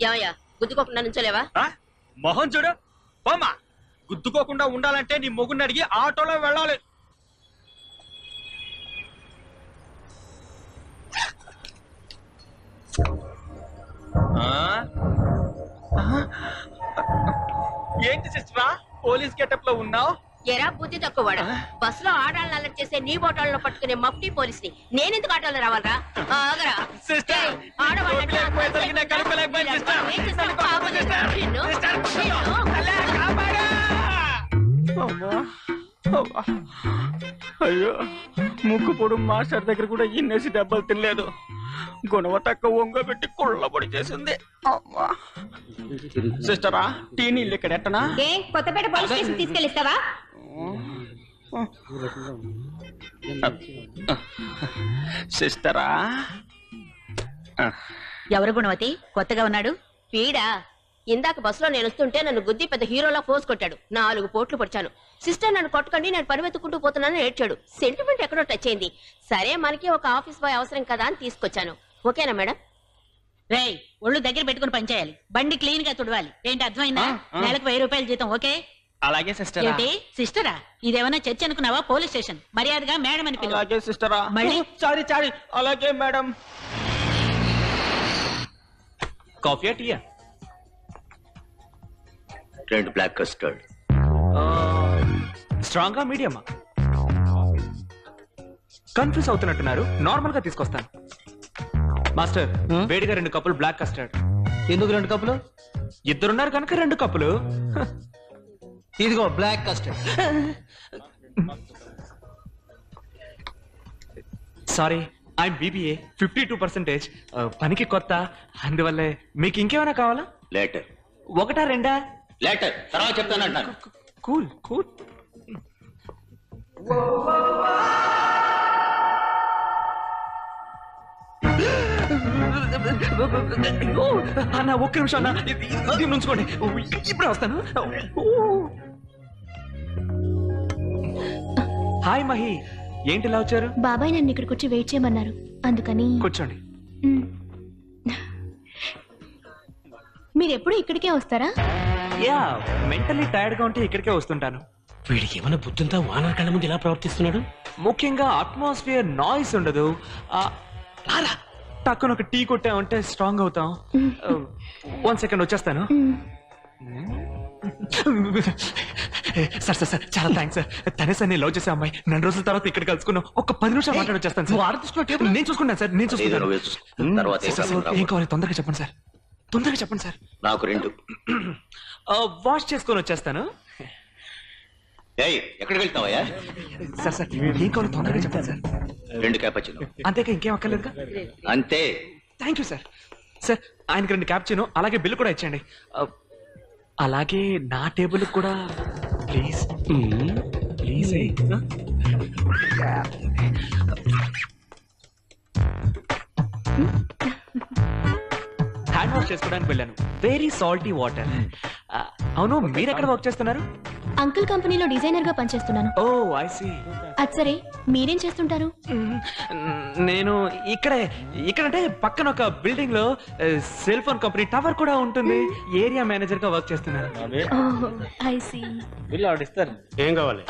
ఏమయ్యా? గుద్దుకోకుండా నుంచోలేవా? మొహం చూడు. పోమ్మా. గుద్దుకోకుండా ఉండాలంటే నీ మొగుడిని అడిగి ఆటోలో వెళ్ళాలి? ఏంటి సిస్టరా? పోలీస్ గెటప్లో ఉన్నావు? ఎరా బుద్ధి తక్కువవాడు. బస్లో ఆడాలను అలర్ట్ చేసే నీ బోటాలను పట్టుకునే మఫ్టీ పోలీస్ని నేనెందుకు ఆటోలో రావాలరా? ఆగరా. సిస్టర్, ఏయ్, అయ్యో ముక్కు పొడు మాస్టర్ దగ్గర కూడా ఇన్నేసి దెబ్బలు తినలేదు. గుణవ తక్కువ ఒంగబెట్టి కుళ్ళబడి చేసింది. అమ్మా సిస్టరా టీ నీళ్ళు ఇక్కడ ఎట్టనా? ఏ కొత్తపేట పోలీస్ స్టేషన్ తీసుకెళ్ళిస్తావా? సిస్టరా. ఎవరు గుణవతి? కొత్తగా ఉన్నాడు? వీడా? ఇందాక బస్సులో నేను వస్తుంటే నన్ను గుద్ది పెద్ద హీరోలా పోస్ కొట్టాడు. నాలుగు పోట్లు పొడిచాను. సిస్టర్ నన్ను కొట్టకండి నేను పరిమెత్తుకుంటూ పోతున్నానని ఏడ్చాడు. సెంటిమెంట్ ఎక్కడో టచ్ అయింది. సరే మనకి ఒక ఆఫీస్ బాయ్ అవసరం కదా అని తీసుకొచ్చాను. ఓకేనా మేడం? రేయ్ ఒళ్ళు దగ్గర పెట్టుకుని పనిచేయాలి బండి క్లీన్గా తుడవాలి. ఏంటి అర్థమైందా. నెలకు వెయ్యి రూపాయల జీతం ఓకే? అలాగే సిస్టరా ఏంటి? సిస్టరా ఇదేమైనా చర్చ అనుకున్నావా? పోలీస్ స్టేషన్ మర్యాదగా మేడం అని పిలువు. అలాగే సిస్టరా మళ్ళీ? సారీ సారీ అలాగే మేడం కాఫీ టీయా రెండు బ్లాక్ కస్టర్డ్ స్ట్రాంగ్గా మీడియమా? కన్ఫ్యూజ్ అవుతున్నట్టున్నారు. నార్మల్గా తీసుకొస్తాను. మాస్టర్ వేడిగా రెండు కప్పులు బ్లాక్ కస్టర్డ్ ఎందుకు రెండు కప్పులు? ఇద్దరున్నారు కనుక రెండు కప్పులు. ఇదిగో black custard sorry I'm BBA fifty two percentage పనికి కొత్త. అందువల్లే మీకు ఇంకేమైనా కావాలా? లేటర్ ఒకటా రెండా? లేటర్ తర్వాత చెప్తానంటాను కూల్ కూల్. అయ్యో, అన్న ఒక్క నిమిషం అన్న. ఇది- ఇది- ఇది ఉంచుకోండి ఇప్పుడే వస్తాను. హాయ్ మహి. ఏంటి ఇలా వచ్చారు? బాబాయ్ నన్ను ఇక్కడికి వచ్చి వెయిట్ చేయమన్నారు. అందుకని కూర్చోండి. మీరు ఎప్పుడు ఇక్కడికే వస్తారా? యా మెంటలీ టైర్డ్గా ఉంటే ఇక్కడికే వస్తుంటాను వీడికి ఏమైనా బుద్ధుంతా వానర్ కళ్ళ ముందు ఇలా ప్రవర్తిస్తున్నాడు ముఖ్యంగా అట్మాస్ఫియర్ నాయిస్ ఉండదు ఆ, రారా టక్కున ఒక టీ కొట్టామంటే స్ట్రాంగ్ అవుతాం వన్ సెకండ్ వచ్చేస్తాను సార్ సార్ సార్ చాలా థ్యాంక్స్ సార్ తనే సార్ నేను లవ్ చేసే అమ్మాయి రెండు రోజుల తర్వాత ఇక్కడ కలుసుకున్నాం ఒక పది నిమిషాలు మాట్లాడి వచ్చేస్తాను సార్ నేను చూసుకున్నాను సార్ నేను చూసుకున్నాను నువ్వే చూసుకో. తర్వాత ఏం సార్, సార్, కావాలి ఏం కావాలి తొందరగా చెప్పండి సార్ తొందరగా చెప్పండి సార్. నాకు రెండు. వాష్ చేసుకొని వచ్చేస్తాను. ఏయ్ ఎక్కడికి వెళ్తావయ్యా సార్ సార్ ఏం కావాలి? తొందరగా చెప్పండి సార్. రెండు క్యాపచినో అంతేకా ఇంకేం అక్కర్లేదుగా? అంతే. Thank you sir. సార్ ఆయనకి రెండు క్యాప్చిను అలాగే బిల్లు కూడా ఇచ్చండి ఆ, అలాగే నా టేబుల్ కూడా ప్లీజ్. ప్లీజ్ చేసుకోవడానికి వెళ్ళాను. వెరీ సాల్టీ వాటర్ అవును మీరు ఎక్కడ వర్క్ చేస్తున్నారు? అంకుల్ కంపెనీలో డిజైనర్గా పనిచేస్తున్నాను. ఓ ఐ సీ అది సరే మీరేం చేస్తుంటారు? నేను ఇక్కడే ఇక్కడంటే పక్కన ఒక బిల్డింగ్లో సెల్ ఫోన్ కంపెనీ టవర్ కూడా ఉంటుంది. ఏరియా మేనేజర్గా వర్క్ చేస్తున్నాను ఐ సీ ఏం కావాలి?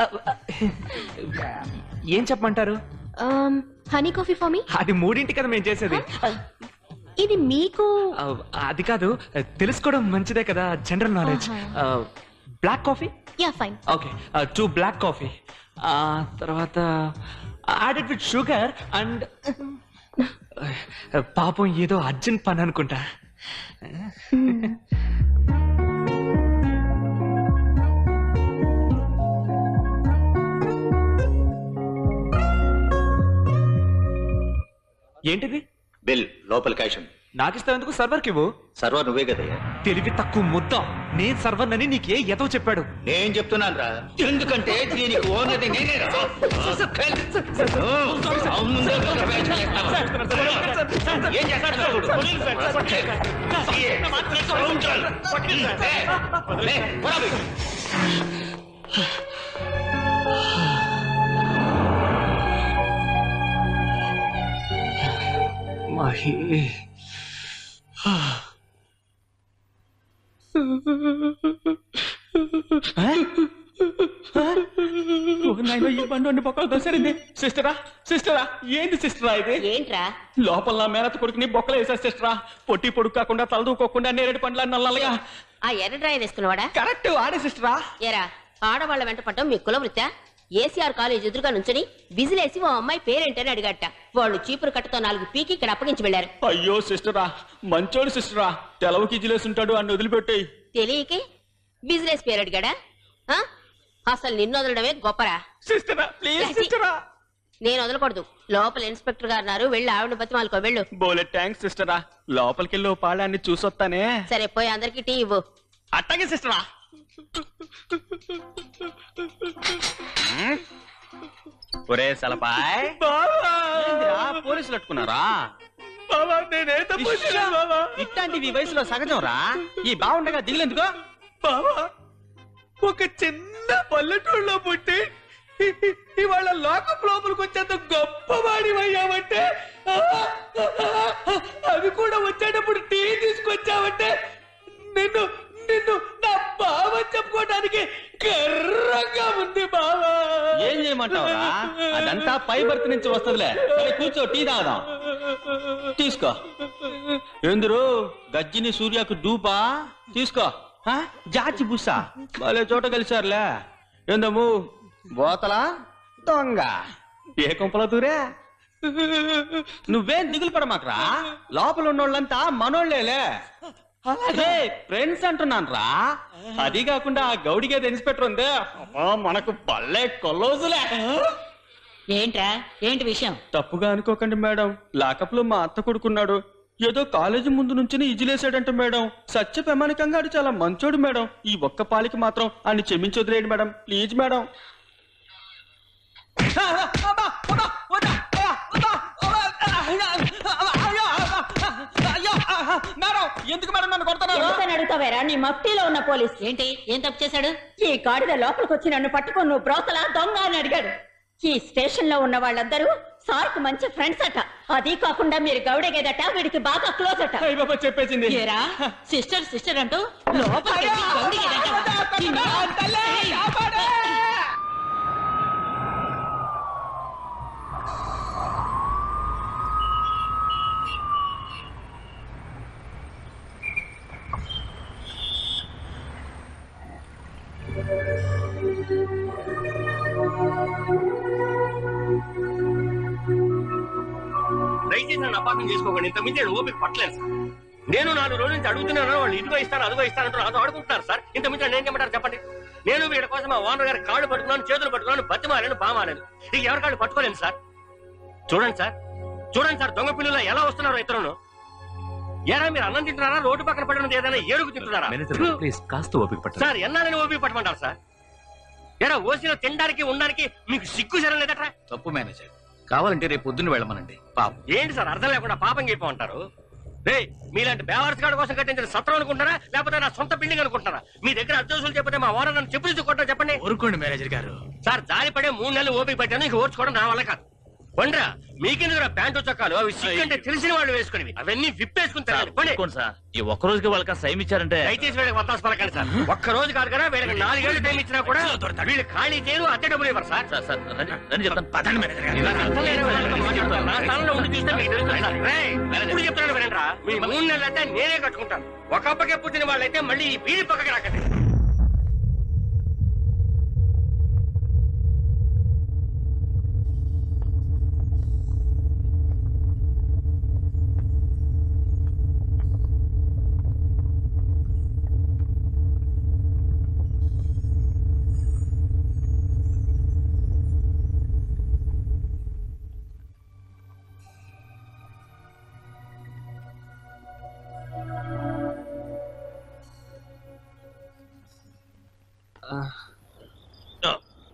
ఏం చెప్పమంటారు? హనీ కాఫీ ఫర్ మీ అది మూడింటి కదా మేము చేసేది. ఇది మీకు? ఆ, అది కాదు తెలుసుకోవడం మంచిదే కదా general knowledge black coffee ya fine okay two black coffee తర్వాత యాడెడ్ విత్ షుగర్ అండ్ పాపం ఏదో అర్జెంట్ పని అనుకుంటా. ఏంటిది? బిల్ లోపల క్యాష్ ఉంది నాకు ఇస్తావు ఎందుకు సర్వర్కి ఇవ్వు సర్వర్ నువ్వే కదయ్యా తెలివి తక్కువ ముద్ద నేను సర్వర్ అని నీకే ఎదో చెప్పాడు నేను చెప్తున్నాను రా ఎందుకంటే దీనికి ఓనర్ నేనే రా. అవును, ముందే ఒక బ్యాచ్ చేస్తావా? ఏం చేస్తాడు చూడు. ఏ, ఉంచాలి. లే, పోరా బయటికి. మహి ఈ బండి బొక్కలు దోసరింది సిస్టరా సిస్టరా ఏంది సిస్టరా ఇది? ఏంట్రా? లోపల నా మేనత కొడుకుని బొక్కలు వేసేసి సిస్టరా. పొట్టి పొడుగు కాకుండా తలదూకోకుండా నేరేడు పండ్ల నల్లగా. ఆ ఎర్ర డ్రాయర్ వేసుకున్నవాడా? కరెక్ట్ ఆడే సిస్టరా. ఎరా ఆడవాళ్ళ వెంట పట్టం మీ కులవృత్తా ఏసీఆర్ కాలేజ్ ఎదురుగా నుంచొని విజిలేసి ఓ అమ్మాయి పేరేంటని అడిగట. వాళ్ళు చీపురు కట్టతో నాలుగు పీకి ఇక్కడ అప్పగించి వెళ్ళారు అయ్యో సిస్టరా మంచోడు సిస్టరా తెలవకి జిలేసి ఉంటాడు అని వదిలిపెట్టాయి. తెలియకే బిజినెస్ పేరు అడిగాడా? ఆ? అసలు నిన్ను వదలడమే గొప్పరా? సిస్టరా ప్లీజ్. సిస్టరా. నేను వదలకూడదు. లోపల ఇన్స్పెక్టర్ గారు అన్నారు వెళ్ళి ఆవిడ బతిమాలుకో వెళ్ళు. బోలే థ్యాంక్స్ సిస్టరా. లోపలికెళ్ళి ఓ పాడాన్ని చూసొస్తానే. సరే పోయి అందరికి టీ ఇవ్వు. అట్టగే సిస్టరా. ఒరే సలపాయ్. పోలీసులు పట్టుకున్నారా? ఇట్లాంటివి ఈ వయసులో సహజం రా ఈ బాగుండగా దిగులెందుకో ఒక చిన్న పల్లెటూరులో పుట్టి ఇవాళ లోకం లోపలికి వచ్చేంత గొప్ప పై బర్త్ నుంచి వస్తుందిలే. సరే కూర్చో టీ తాగుదాం. తీసుకో. ఎందురు గజ్జిని సూర్యకు డూపా? తీసుకో. ఆ? జాచి బుస్సా వాళ్ళే చోట కలిసారులే ఏందమ్ము బోతలా? దొంగ. ఏ కొంపల దూరే? నువ్వేం దిగులు పడమాకరా? లోపల ఉన్నోళ్ళంతా మనోళ్ళేలే. అదే ఫ్రెండ్స్ అంటున్నాను రా అది కాకుండా ఆ గౌడిగేది ఇన్స్పెక్టర్ ఉందే. మనకు పల్లె కొల్లోజులే. ఏంట్రా? ఏంటి విషయం? తప్పుగా అనుకోకండి మేడం. లాకప్లో మా అత్త కొడుకున్నాడు. ఏదో కాలేజీ ముందు నుంచి ఇజిలేసాడంట మేడం. సత్య ప్రమాణికంగా ఆడు చాలా మంచోడు మేడం. ఈ ఒక్క పాలికి మాత్రం అన్ని క్షమించొదిలేండి మేడం. Please madam. మేడం ఎందుకు మేడం నన్ను కొడుతున్నారు? ఎందుకని అడుగుతావేరా? నీ ఉన్న పోలీస్. ఏంటి? ఏం తప్పు చేశాడు? ఈ గాడిద లోపలికి వచ్చి నన్ను పట్టుకొని నువ్వు బ్రోతలా దొంగ అని అడిగాడు. ఈ స్టేషన్లో ఉన్న వాళ్ళందరూ సార్కు మంచి ఫ్రెండ్స్ అట. అది కాకుండా మీరు గౌడగేదట వీడికి బాగా క్లోజ్ అట. చెప్పేసింది. సిస్టర్ సిస్టర్ అంటూ లోపలికి దయచేసి నన్ను అపార్థం చేసుకోకండి. ఇంత మించి నేను ఓపిక పట్టలేదు సార్. నేను నాలుగు రోజుల నుంచి అడుగుతున్నాను వాళ్ళు ఇదిగో ఇస్తాను అదిగో ఇస్తానంటారు నాతో ఆడుకుంటున్నారు సార్. ఇంత మించి నేను ఏం చెప్పంటారు చెప్పండి? నేను వీళ్ళ కోసం ఆ ఓనర్ గారి కాళ్ళు పట్టుకున్నాను చేతులు పట్టుకున్నాను బతిమాలను బామాలను. ఇక ఎవరి కాళ్ళు పట్టుకోలేను సార్? చూడండి సార్. చూడండి సార్. దొంగ పిల్లలు ఎలా వస్తున్నారో ఇతరును ఏరా మీరు అన్నం తింటున్నారా? రోడ్డు పక్కన పడినది ఏదైనా ఏడుగు తింటున్నారా? ప్లీజ్ కాస్త ఓపిక పట్టు సార్ ఎన్నాలని ఓపిక పట్టమంటారు సార్? ఎరా ఓసిలో తినడానికి ఉండడానికి మీకు సిగ్గు సరం లేదట్రా తప్పు మేనేజర్ కావాలంటే రేపు పొద్దున్న వెళ్ళమనండి. పాపం. ఏంటి సార్ అర్థం లేకుండా పాపం చెప్పమంటారు రే మీలాంటి బేవారస్ గార్డ్ కోసం కట్టించిన సత్రం అనుకుంటారా లేకపోతే నా సొంత బిల్డింగ్ అనుకుంటారా మీ దగ్గర అడ్రస్లు చెప్పితే మా ఓనర్ నన్ను చెప్పు తీసుకుంటా చెప్పండి. ఊరుకోండి మేనేజర్ గారు. సార్ జారి పడే మూడు నెలలు ఓపిక పట్టాను ఇంక ఓర్చుకోవడం నా వల్ల కాదు. కొండ్రా మీకెందుకు ప్యాంటు చొక్కాలు? అవి సిగ్గంటే తెలిసిన వాళ్ళు వేసుకునేవి. అవన్నీ విప్పేసుకుని. సార్ ఈ ఒక్క రోజుకి వాళ్ళకి సైమ్ ఇచ్చారంటే దయచేసి వీళ్ళకి వత్తాసు పలకండి సార్. ఒక్క రోజు కాదు కదా వీళ్ళకి నాలుగేళ్ళు టైం ఇచ్చినా కూడా వీళ్ళు ఖాళీ చేయరు అద్దె డబ్బులు ఇవ్వరు సార్. సార్ రండి చెప్తాను. పదండి ఇప్పుడు వినండిరా. మీ మూడు నెలలు అయితే నేనే కట్టుకుంటాను. ఒక అప్పకే పుట్టిన వాళ్ళైతే మళ్ళీ ఈ బీడి పక్కకి రాకండి.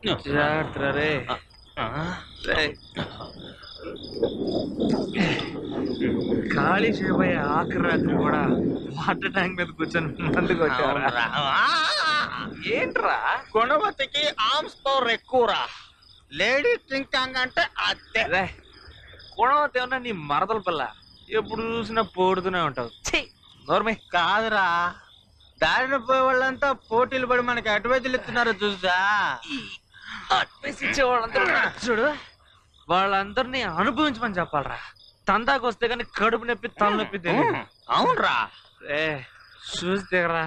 జాగ్రత్త రే రేయ్. ఖాళీ చేయబోయే ఆఖరి రాత్రి కూడా వాటర్ ట్యాంక్ మీద కూర్చొని మందుకు వచ్చారా? ఏంట్రా? గుణవతికి ఆర్మ్స్ పవర్ ఎక్కువరా? లేడీ టింకాంగ్ అంటే అదే. గుణవతి ఏమన్నా నీ మరదల పిల్ల? ఎప్పుడు చూసినా పోడుతూనే ఉంటావు. నోర్మే. కాదురా. దారిన పోయే వాళ్ళంతా పోటీలు పడి మనకి అడ్వైజులు ఇస్తున్నారు చూసా? అడ్వైస్ ఇచ్చే వాళ్ళందరూ చూడు వాళ్ళందరినీ అనుభవించమని చెప్పాలరా. తందాకు వస్తే కానీ కడుపు నొప్పి తలనొప్పి తెలియదు అవునరా. ఏ చూస్తే రా